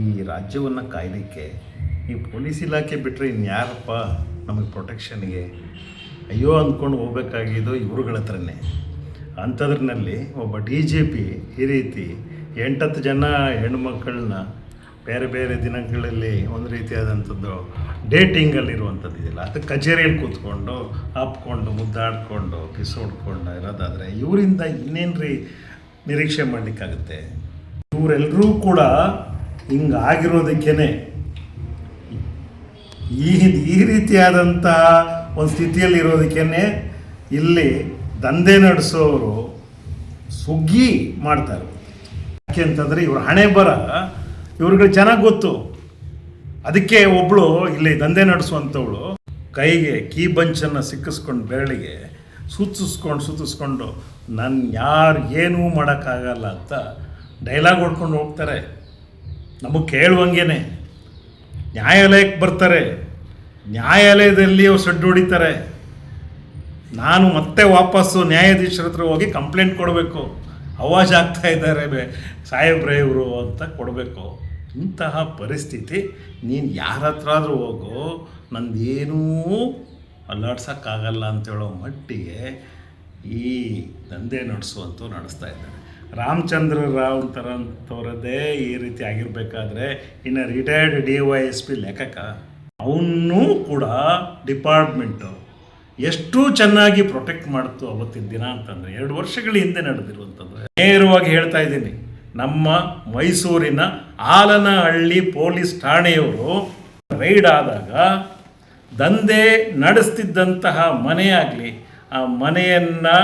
ಈ ರಾಜ್ಯವನ್ನು ಕಾಯಲಿಕ್ಕೆ ಈ ಪೊಲೀಸ್ ಇಲಾಖೆ ಬಿಟ್ಟರೆ ಇನ್ಯಾರಪ್ಪ ನಮಗೆ ಪ್ರೊಟೆಕ್ಷನ್ಗೆ? ಅಯ್ಯೋ ಅಂದ್ಕೊಂಡು ಹೋಗ್ಬೇಕಾಗಿದ್ದು ಇವ್ರುಗಳ ಹತ್ರನೇ. ಅಂಥದ್ರಲ್ಲಿ ಒಬ್ಬ ಡಿ ಜೆ ಪಿ ಈ ರೀತಿ ಎಂಟತ್ತು ಜನ ಹೆಣ್ಮಕ್ಕಳನ್ನ ಬೇರೆ ಬೇರೆ ದಿನಗಳಲ್ಲಿ ಒಂದು ರೀತಿಯಾದಂಥದ್ದು ಡೇಟಿಂಗಲ್ಲಿರುವಂಥದ್ದು ಇದೆಯಲ್ಲ, ಅದು ಕಚೇರಿಯಲ್ಲಿ ಕೂತ್ಕೊಂಡು ಹಾಪ್ಕೊಂಡು ಮುದ್ದಾಡ್ಕೊಂಡು ಕಿಸ್ ಹೊಡ್ಕೊಂಡು ಇರೋದಾದರೆ ಇವರಿಂದ ಇನ್ನೇನು ರೀ ನಿರೀಕ್ಷೆ ಮಾಡಲಿಕ್ಕಾಗುತ್ತೆ? ಇವರೆಲ್ಲರೂ ಕೂಡ ಹಿಂಗಾಗಿರೋದಕ್ಕೇ ಈ ಈ ರೀತಿಯಾದಂಥ ಒಂದು ಸ್ಥಿತಿಯಲ್ಲಿ ಇರೋದಕ್ಕೇ ಇಲ್ಲಿ ದಂಧೆ ನಡೆಸೋರು ಸುಗ್ಗಿ ಮಾಡ್ತಾರೆ. ಯಾಕೆ ಅಂತಂದರೆ ಇವ್ರ ಹಣೆ ಬರ, ಇವ್ರಿಗೆ ಚೆನ್ನಾಗಿ ಗೊತ್ತು. ಅದಕ್ಕೆ ಒಬ್ಬಳು ಇಲ್ಲಿ ದಂಧೆ ನಡೆಸುವಂಥವಳು ಕೈಗೆ ಕೀ ಬಂಚನ್ನು ಸಿಕ್ಕಿಸ್ಕೊಂಡು ಬೆರಳಿಗೆ ಸುತ್ತಿಸ್ಕೊಂಡು ಸುತ್ತಿಸ್ಕೊಂಡು ನನ್ನ ಯಾರು ಏನೂ ಮಾಡೋಕ್ಕಾಗಲ್ಲ ಅಂತ ಡೈಲಾಗ್ ಹೊಡ್ಕೊಂಡು ಹೋಗ್ತಾರೆ. ನಮಗೆ ಕೇಳುವಂಗೆನೆ. ನ್ಯಾಯಾಲಯಕ್ಕೆ ಬರ್ತಾರೆ. ನ್ಯಾಯಾಲಯದಲ್ಲಿ ಅವ್ರು ಸಡ್ಡು ಹೊಡಿತಾರೆ. ನಾನು ಮತ್ತೆ ವಾಪಸ್ಸು ನ್ಯಾಯಾಧೀಶರ ಹತ್ರ ಹೋಗಿ ಕಂಪ್ಲೇಂಟ್ ಕೊಡಬೇಕು. ಅವಾಜ್ ಆಗ್ತಾ ಇದ್ದಾರೆ ಸಾಹೇಬ್ರೆ ಇವರು ಅಂತ ಕೊಡಬೇಕು. ಇಂತಹ ಪರಿಸ್ಥಿತಿ ನೀನು ಯಾರ ಹತ್ರ ಆದರೂ ಹೋಗು, ನಂದೇನೂ ಅಲ್ಲಾಡ್ಸೋಕ್ಕಾಗಲ್ಲ ಅಂತೇಳೋ ಮಟ್ಟಿಗೆ ಈ ದಂಧೆ ನಡೆಸುವಂತೂ ನಡೆಸ್ತಾ ಇದ್ದಾರೆ. ರಾಮಚಂದ್ರ ರಾವ್ ಥರಂಥವ್ರದ್ದೇ ಈ ರೀತಿ ಆಗಿರಬೇಕಾದ್ರೆ ಇನ್ನು retired D Y S P ಲೇಖಕ. ಅವನ್ನೂ ಕೂಡ ಡಿಪಾರ್ಟ್ಮೆಂಟು ಎಷ್ಟು ಚೆನ್ನಾಗಿ ಪ್ರೊಟೆಕ್ಟ್ ಮಾಡ್ತು ಅವತ್ತಿನ ದಿನ ಅಂತಂದರೆ, ಎರಡು ವರ್ಷಗಳ ಹಿಂದೆ ನಡೆದಿರುವಂಥದ್ದು. ನೇರವಾಗಿ ಹೇಳ್ತಾ ಇದ್ದೀನಿ, ನಮ್ಮ ಮೈಸೂರಿನ ಆಲನಹಳ್ಳಿ ಪೊಲೀಸ್ ಠಾಣೆಯವರು ರೈಡ್ ಆದಾಗ ದಂಧೆ ನಡೆಸ್ತಿದ್ದಂತಹ ಮನೆಯಾಗಲಿ, ಆ ಮನೆಯನ್ನು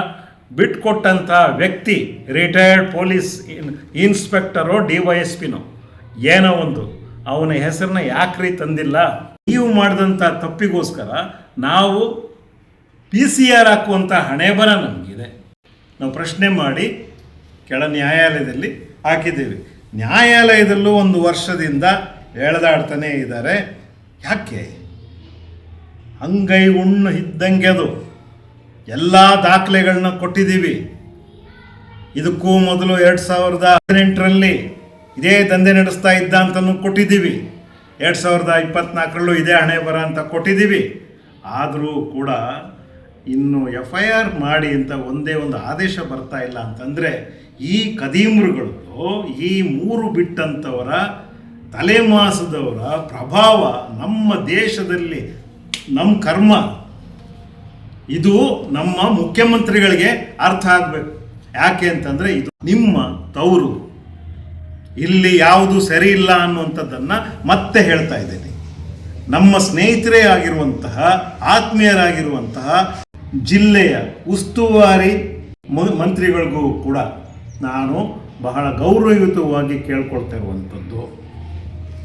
ಬಿಟ್ಕೊಟ್ಟಂತಹ ವ್ಯಕ್ತಿ ರಿಟೈರ್ಡ್ ಪೊಲೀಸ್ ಇನ್ ಇನ್ಸ್ಪೆಕ್ಟರೋ ಡಿ ವೈ ಎಸ್ ಪಿನೋ, ಏನೋ ಒಂದು. ಅವನ ಹೆಸರನ್ನ ಯಾಕ್ರಿ ತಂದಿಲ್ಲ? ನೀವು ಮಾಡಿದಂಥ ತಪ್ಪಿಗೋಸ್ಕರ ನಾವು ಪಿ ಸಿ ಆರ್ ಹಾಕುವಂಥ ಹಣೆ ಬರ ನಮಗಿದೆ. ನಾವು ಪ್ರಶ್ನೆ ಮಾಡಿ ಕೆಳ ನ್ಯಾಯಾಲಯದಲ್ಲಿ ಹಾಕಿದ್ದೀವಿ. ನ್ಯಾಯಾಲಯದಲ್ಲೂ ಒಂದು ವರ್ಷದಿಂದ ಎಳೆದಾಡ್ತಾನೇ ಇದ್ದಾರೆ. ಯಾಕೆ? ಅಂಗೈ ಉಣ್ಣು ಇದ್ದಂಗೆ ಅದು. ಎಲ್ಲ ದಾಖಲೆಗಳನ್ನ ಕೊಟ್ಟಿದ್ದೀವಿ. ಇದಕ್ಕೂ ಮೊದಲು ಎರಡು ಸಾವಿರದ ಹದಿನೆಂಟರಲ್ಲಿ ಇದೇ ದಂಧೆ ನಡೆಸ್ತಾ ಇದ್ದ ಅಂತಲೂ ಕೊಟ್ಟಿದ್ದೀವಿ. ಎರಡು ಸಾವಿರದ ಇಪ್ಪತ್ನಾಲ್ಕರಲ್ಲೂ ಇದೇ ಹಣೆ ಬರ ಅಂತ ಕೊಟ್ಟಿದ್ದೀವಿ. ಆದರೂ ಕೂಡ ಇನ್ನು ಎಫ್ ಐ ಆರ್ ಮಾಡಿ ಅಂತ ಒಂದೇ ಒಂದು ಆದೇಶ ಬರ್ತಾ ಇಲ್ಲ ಅಂತಂದರೆ ಈ ಕದೀಮ್ರುಗಳು ಈ ಮೂರು ಬಿಟ್ಟಂಥವರ ತಲೆಮಾಸದವರ ಪ್ರಭಾವ ನಮ್ಮ ದೇಶದಲ್ಲಿ, ನಮ್ಮ ಕರ್ಮ. ಇದು ನಮ್ಮ ಮುಖ್ಯಮಂತ್ರಿಗಳಿಗೆ ಅರ್ಥ ಆಗಬೇಕು. ಯಾಕೆ ಅಂತಂದರೆ ಇದು ನಿಮ್ಮ ತವರು. ಇಲ್ಲಿ ಯಾವುದು ಸರಿ ಇಲ್ಲ ಅನ್ನುವಂಥದ್ದನ್ನು ಮತ್ತೆ ಹೇಳ್ತಾ ಇದ್ದೇನೆ. ನಮ್ಮ ಸ್ನೇಹಿತರೇ ಆಗಿರುವಂತಹ, ಆತ್ಮೀಯರಾಗಿರುವಂತಹ ಜಿಲ್ಲೆಯ ಉಸ್ತುವಾರಿ ಮಂತ್ರಿಗಳಿಗೂ ಕೂಡ ನಾನು ಬಹಳ ಗೌರವಯುತವಾಗಿ ಕೇಳ್ಕೊಳ್ತಾ ಇರುವಂಥದ್ದು.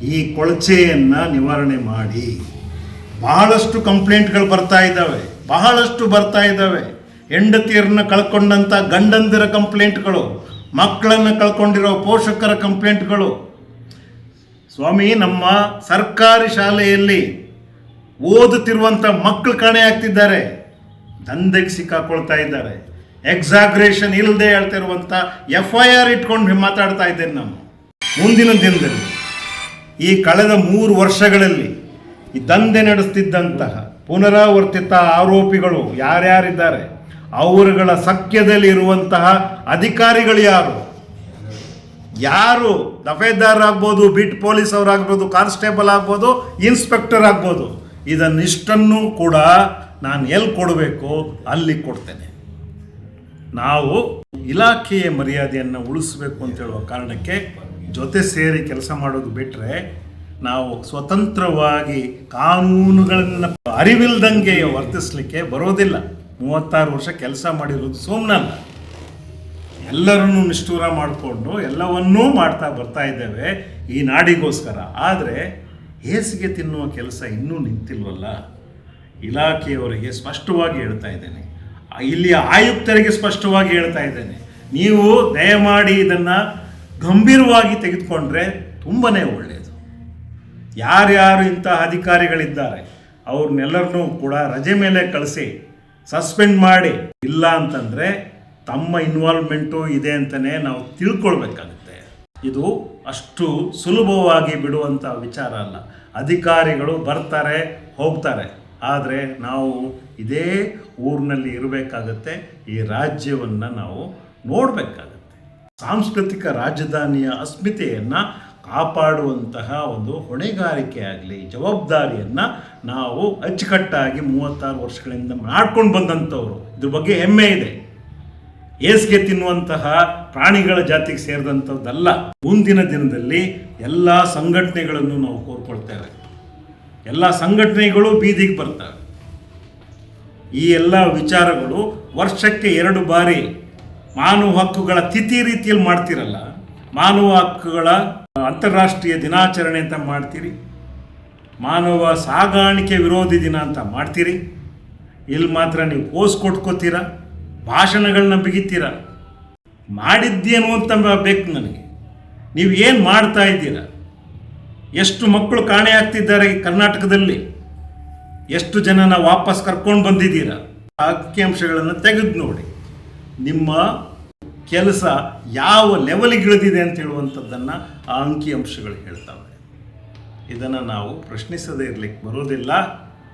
ಈ ಕೊಳಚೆಯನ್ನು ನಿವಾರಣೆ ಮಾಡಿ ಬಹಳಷ್ಟು ಕಂಪ್ಲೇಂಟ್ಗಳು ಬರ್ತಾ ಇದ್ದಾವೆ. ಬಹಳಷ್ಟು ಬರ್ತಾ ಇದ್ದಾವೆ. ಹೆಂಡತಿಯರನ್ನ ಕಳ್ಕೊಂಡಂಥ ಗಂಡಂದಿರ ಕಂಪ್ಲೇಂಟ್ಗಳು, ಮಕ್ಕಳನ್ನು ಕಳ್ಕೊಂಡಿರೋ ಪೋಷಕರ ಕಂಪ್ಲೇಂಟ್ಗಳು. ಸ್ವಾಮಿ, ನಮ್ಮ ಸರ್ಕಾರಿ ಶಾಲೆಯಲ್ಲಿ ಓದುತ್ತಿರುವಂಥ ಮಕ್ಕಳು ಕಾಣೆ ಆಗ್ತಿದ್ದಾರೆ. ದಂಧೆಗೆ ಸಿಕ್ಕಾಕೊಳ್ತಾ ಇದ್ದಾರೆ. ಎಕ್ಸಾಗ್ರೇಷನ್ ಇಲ್ಲದೆ ಹೇಳ್ತಾ ಇರುವಂಥ ಎಫ್ ಐ ಆರ್ ಇಟ್ಕೊಂಡು ಮಾತಾಡ್ತಾ ಇದ್ದೇನೆ ನಾನು. ಮುಂದಿನ ದಿನದಲ್ಲಿ, ಈ ಕಳೆದ ಮೂರು ವರ್ಷಗಳಲ್ಲಿ ಈ ದಂಧೆ ನಡೆಸ್ತಿದ್ದಂತಹ ಪುನರಾವರ್ತಿತ ಆರೋಪಿಗಳು ಯಾರ್ಯಾರಿದ್ದಾರೆ? ಅವರುಗಳ ಸಖ್ಯದಲ್ಲಿ ಇರುವಂತಹ ಅಧಿಕಾರಿಗಳು ಯಾರು? ಯಾರು ದಫೇದಾರ್ ಆಗ್ಬೋದು, ಬಿಟ್ ಪೊಲೀಸ್ ಅವರಾಗ್ಬೋದು, ಕಾನ್ಸ್ಟೇಬಲ್ ಆಗ್ಬೋದು, ಇನ್ಸ್ಪೆಕ್ಟರ್ ಆಗ್ಬೋದು, ಇದನ್ನಿಷ್ಟನ್ನು ಕೂಡ ನಾನು ಎಲ್ಲಿ ಕೊಡಬೇಕು, ಅಲ್ಲಿ ಕೊಡ್ತೇನೆ. ನಾವು ಇಲಾಖೆಯ ಮರ್ಯಾದೆಯನ್ನು ಉಳಿಸಬೇಕು ಅಂತ ಹೇಳುವ ಕಾರಣಕ್ಕೆ ಜೊತೆ ಸೇರಿ ಕೆಲಸ ಮಾಡೋದು ಬಿಟ್ಟರೆ ನಾವು ಸ್ವತಂತ್ರವಾಗಿ ಕಾನೂನುಗಳನ್ನು ಅರಿವಿಲ್ದಂಗೆ ವರ್ತಿಸಲಿಕ್ಕೆ ಬರೋದಿಲ್ಲ. ಮೂವತ್ತಾರು ವರ್ಷ ಕೆಲಸ ಮಾಡಿರೋದು ಸುಮ್ಮನಲ್ಲ ಎಲ್ಲರನ್ನೂ ನಿಷ್ಠೂರ ಮಾಡಿಕೊಂಡು ಎಲ್ಲವನ್ನೂ ಮಾಡ್ತಾ ಬರ್ತಾ ಇದ್ದೇವೆ ಈ ನಾಡಿಗೋಸ್ಕರ. ಆದರೆ ಹೇಸಿಗೆ ತಿನ್ನುವ ಕೆಲಸ ಇನ್ನೂ ನಿಂತಿಲ್ವಲ್ಲ? ಇಲಾಖೆಯವರಿಗೆ ಸ್ಪಷ್ಟವಾಗಿ ಹೇಳ್ತಾ ಇದ್ದೇನೆ. ಇಲ್ಲಿಯ ಆಯುಕ್ತರಿಗೆ ಸ್ಪಷ್ಟವಾಗಿ ಹೇಳ್ತಾ ಇದ್ದೇನೆ. ನೀವು ದಯಮಾಡಿ ಇದನ್ನು ಗಂಭೀರವಾಗಿ ತೆಗೆದುಕೊಂಡ್ರೆ ತುಂಬನೇ ಒಳ್ಳೆಯದು ಯಾರ್ಯಾರು ಇಂತಹ ಅಧಿಕಾರಿಗಳಿದ್ದಾರೆ, ಅವ್ರನ್ನೆಲ್ಲರನ್ನೂ ಕೂಡ ರಜೆ ಮೇಲೆ ಕಳಿಸಿ, ಸಸ್ಪೆಂಡ್ ಮಾಡಿ. ಇಲ್ಲ ಅಂತಂದರೆ ತಮ್ಮ ಇನ್ವಾಲ್ವ್ಮೆಂಟು ಇದೆ ಅಂತಲೇ ನಾವು ತಿಳ್ಕೊಳ್ಬೇಕಾಗುತ್ತೆ. ಇದು ಅಷ್ಟು ಸುಲಭವಾಗಿ ಬಿಡುವಂಥ ವಿಚಾರ ಅಲ್ಲ. ಅಧಿಕಾರಿಗಳು ಬರ್ತಾರೆ, ಹೋಗ್ತಾರೆ. ಆದರೆ ನಾವು ಇದೇ ಊರಿನಲ್ಲಿ ಇರಬೇಕಾಗತ್ತೆ, ಈ ರಾಜ್ಯವನ್ನು ನಾವು ನೋಡಬೇಕಾಗತ್ತೆ. ಸಾಂಸ್ಕೃತಿಕ ರಾಜಧಾನಿಯ ಅಸ್ಮಿತೆಯನ್ನು ಕಾಪಾಡುವಂತಹ ಒಂದು ಹೊಣೆಗಾರಿಕೆ ಆಗಲಿ, ಜವಾಬ್ದಾರಿಯನ್ನು ನಾವು ಅಚ್ಚುಕಟ್ಟಾಗಿ ಮೂವತ್ತಾರು ವರ್ಷಗಳಿಂದ ಮಾಡ್ಕೊಂಡು ಬಂದಂಥವ್ರು. ಇದ್ರ ಬಗ್ಗೆ ಹೆಮ್ಮೆ ಇದೆ. ಏಸ್ಗೆ ತಿನ್ನುವಂತಹ ಪ್ರಾಣಿಗಳ ಜಾತಿಗೆ ಸೇರಿದಂಥದ್ದಲ್ಲ. ಮುಂದಿನ ದಿನದಲ್ಲಿ ಎಲ್ಲ ಸಂಘಟನೆಗಳನ್ನು ನಾವು ಕೋರ್ಕೊಳ್ತೇವೆ. ಎಲ್ಲ ಸಂಘಟನೆಗಳು ಬೀದಿಗೆ ಬರ್ತವೆ. ಈ ಎಲ್ಲ ವಿಚಾರಗಳು ವರ್ಷಕ್ಕೆ ಎರಡು ಬಾರಿ ಮಾನವ ಹಕ್ಕುಗಳ ತಿಥಿ ರೀತಿಯಲ್ಲಿ ಮಾಡ್ತಿರಲ್ಲ. ಮಾನವ ಹಕ್ಕುಗಳ ಅಂತಾರಾಷ್ಟ್ರೀಯ ದಿನಾಚರಣೆ ಅಂತ ಮಾಡ್ತೀರಿ. ಮಾನವ ಸಾಗಾಣಿಕೆ ವಿರೋಧಿ ದಿನ ಅಂತ ಮಾಡ್ತೀರಿ. ಇಲ್ಲಿ ಮಾತ್ರ ನೀವು ಪೋಸ್ ಕೊಟ್ಕೋತೀರ ಭಾಷಣಗಳನ್ನ ಬಿಗಿತೀರ. ಮಾಡಿದ್ದೇನು ಅಂತ ಬೇಕು ನನಗೆ. ನೀವು ಏನು ಮಾಡ್ತಾ ಇದ್ದೀರಾ? ಎಷ್ಟು ಮಕ್ಕಳು ಕಾಣೆ ಆಗ್ತಿದ್ದಾರೆ ಈ ಕರ್ನಾಟಕದಲ್ಲಿ? ಎಷ್ಟು ಜನನ ವಾಪಸ್ ಕರ್ಕೊಂಡು ಬಂದಿದ್ದೀರಾ? ಅಂಕಿಅಂಶಗಳನ್ನು ತೆಗೆದು ನೋಡಿ. ನಿಮ್ಮ ಕೆಲಸ ಯಾವ ಲೆವೆಲ್ಗೆ ಇಳಿದಿದೆ ಅಂತ ಹೇಳುವಂಥದ್ದನ್ನು ಆ ಅಂಕಿಅಂಶಗಳು ಹೇಳ್ತವೆ. ಇದನ್ನು ನಾವು ಪ್ರಶ್ನಿಸದೇ ಇರ್ಲಿಕ್ಕೆ ಬರೋದಿಲ್ಲ.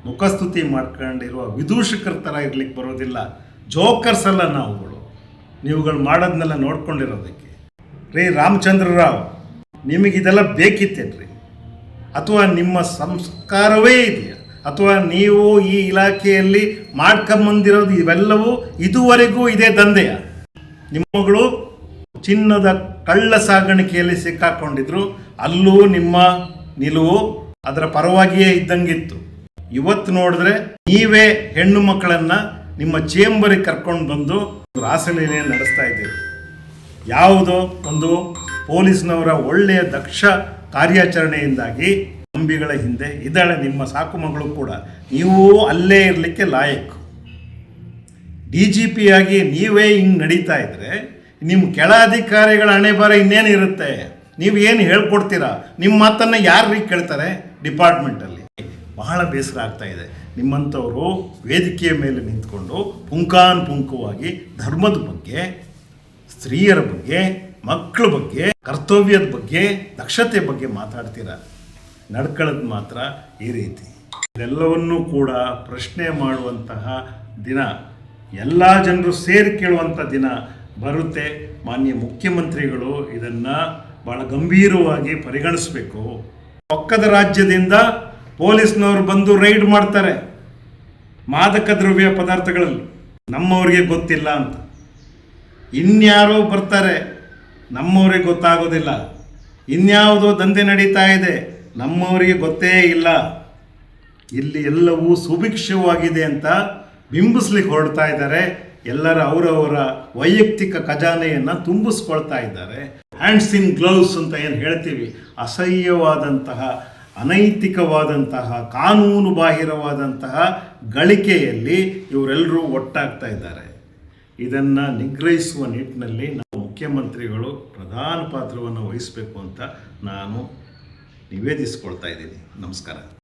ಮುಖಸ್ತುತಿ ಮಾಡ್ಕೊಂಡಿರುವ ವಿದೂಷಕರ ಥರ ಇರ್ಲಿಕ್ಕೆ ಬರೋದಿಲ್ಲ. ಜೋಕರ್ಸ್ ಅಲ್ಲ ನಾವುಗಳು. ನೀವುಗಳು ಮಾಡೋದನ್ನೆಲ್ಲ ನೋಡ್ಕೊಂಡಿರೋದಕ್ಕೆ. ರೀ ರಾಮಚಂದ್ರ ರಾವ್ ನಿಮಗಿದೆಲ್ಲ ಬೇಕಿತ್ತೇನ್ರಿ? ಅಥವಾ ನಿಮ್ಮ ಸಂಸ್ಕಾರವೇ ಇದೆಯಾ? ಅಥವಾ ನೀವು ಈ ಇಲಾಖೆಯಲ್ಲಿ ಮಾಡ್ಕೊಂಬಂದಿರೋದು ಇವೆಲ್ಲವೂ ಇದುವರೆಗೂ ಇದೇ ದಂಧೆಯ? ನಿಮ್ಮಗಳು ಚಿನ್ನದ ಕಳ್ಳ ಸಾಗಾಣಿಕೆಯಲ್ಲಿ ಸಿಕ್ಕಾಕೊಂಡಿದ್ರು, ಅಲ್ಲೂ ನಿಮ್ಮ ನಿಲುವು ಅದರ ಪರವಾಗಿಯೇ ಇದ್ದಂಗಿತ್ತು. ಇವತ್ತು ನೋಡಿದ್ರೆ ನೀವೇ ಹೆಣ್ಣು ಮಕ್ಕಳನ್ನು ನಿಮ್ಮ ಚೇಂಬರಿಗೆ ಕರ್ಕೊಂಡು ಬಂದು ರಾಸಲೀಲೆ ನಡೆಸ್ತಾ ಇದ್ದೀರಿ. ಯಾವುದೋ ಒಂದು ಪೊಲೀಸ್ನವರ ಒಳ್ಳೆಯ ದಕ್ಷ ಕಾರ್ಯಾಚರಣೆಯಿಂದಾಗಿ ಅಂಬಿಗಳ ಹಿಂದೆ ಇದ್ದಾಳೆ ನಿಮ್ಮ ಸಾಕು ಮಗಳು ಕೂಡ. ನೀವು ಅಲ್ಲೇ ಇರಲಿಕ್ಕೆ ಲಾಯಕ್. ಡಿ ಜಿ ಪಿಯಾಗಿ ನೀವೇ ಹಿಂಗೆ ನಡೀತಾ ಇದ್ರೆ ನಿಮ್ಮ ಕೆಳ ಅಧಿಕಾರಿಗಳ ಹಣೆ ಇನ್ನೇನು ಇರುತ್ತೆ? ನೀವು ಏನು ಹೇಳ್ಕೊಡ್ತೀರಾ? ನಿಮ್ಮ ಮಾತನ್ನು ಯಾರು ಕೇಳ್ತಾರೆ? ಡಿಪಾರ್ಟ್ಮೆಂಟಲ್ಲಿ. ಬಹಳ ಬೇಸರ ಆಗ್ತಾ ಇದೆ. ನಿಮ್ಮಂಥವರು ವೇದಿಕೆಯ ಮೇಲೆ ನಿಂತ್ಕೊಂಡು ಪುಂಕಾನ್ ಪುಂಕವಾಗಿ ಧರ್ಮದ ಬಗ್ಗೆ, ಸ್ತ್ರೀಯರ ಬಗ್ಗೆ ಮಕ್ಕಳ ಬಗ್ಗೆ, ಕರ್ತವ್ಯದ ಬಗ್ಗೆ, ದಕ್ಷತೆ ಬಗ್ಗೆ ಮಾತಾಡ್ತೀರಾ? ನಡ್ಕೊಳ್ಳೋದು ಮಾತ್ರ ಈ ರೀತಿ. ಇದೆಲ್ಲವನ್ನೂ ಕೂಡ ಪ್ರಶ್ನೆ ಮಾಡುವಂತಹ ದಿನ. ಎಲ್ಲ ಜನರು ಸೇರಿ ಕೇಳುವಂಥ ದಿನ ಬರುತ್ತೆ. ಮಾನ್ಯ ಮುಖ್ಯಮಂತ್ರಿಗಳು ಇದನ್ನು ಭಾಳ ಗಂಭೀರವಾಗಿ ಪರಿಗಣಿಸಬೇಕು. ಪಕ್ಕದ ರಾಜ್ಯದಿಂದ ಪೊಲೀಸ್ನವರು ಬಂದು ರೈಡ್ ಮಾಡ್ತಾರೆ. ಮಾದಕ ದ್ರವ್ಯ ಪದಾರ್ಥಗಳಲ್ಲಿ. ನಮ್ಮವ್ರಿಗೆ ಗೊತ್ತಿಲ್ಲ ಅಂತ. ಇನ್ಯಾರೋ ಬರ್ತಾರೆ. ನಮ್ಮವ್ರಿಗೆ ಗೊತ್ತಾಗೋದಿಲ್ಲ. ಇನ್ಯಾವುದೋ ದಂಧೆ ನಡೀತಾ ಇದೆ. ನಮ್ಮವರಿಗೆ ಗೊತ್ತೇ ಇಲ್ಲ. ಇಲ್ಲಿ ಎಲ್ಲವೂ ಸುಭಿಕ್ಷವಾಗಿದೆ ಅಂತ ಬಿಂಬಿಸ್ಲಿಕ್ಕೆ ಹೊರಡ್ತಾ ಇದ್ದಾರೆ. ಎಲ್ಲರ ಅವರವರ ವೈಯಕ್ತಿಕ ಖಜಾನೆಯನ್ನು ತುಂಬಿಸ್ಕೊಳ್ತಾ ಇದ್ದಾರೆ. ಹ್ಯಾಂಡ್ಸ್ ಇನ್ ಗ್ಲೌಸ್ ಅಂತ ಏನು ಹೇಳ್ತೀವಿ? ಅಸಹ್ಯವಾದಂತಹ, ಅನೈತಿಕವಾದಂತಹ, ಕಾನೂನು ಬಾಹಿರವಾದಂತಹ ಗಳಿಕೆಯಲ್ಲಿ ಇವರೆಲ್ಲರೂ ಒಟ್ಟಾಗ್ತಾ ಇದ್ದಾರೆ. ಇದನ್ನು ನಿಗ್ರಹಿಸುವ ನಿಟ್ಟಿನಲ್ಲಿ ನಾವು ಮುಖ್ಯಮಂತ್ರಿಗಳು ಪ್ರಧಾನ ಪಾತ್ರವನ್ನು ವಹಿಸಬೇಕು ಅಂತ ನಾನು ನಿವೇದಿಸ್ಕೊಳ್ತಾ ಇದ್ದೀನಿ. ನಮಸ್ಕಾರ.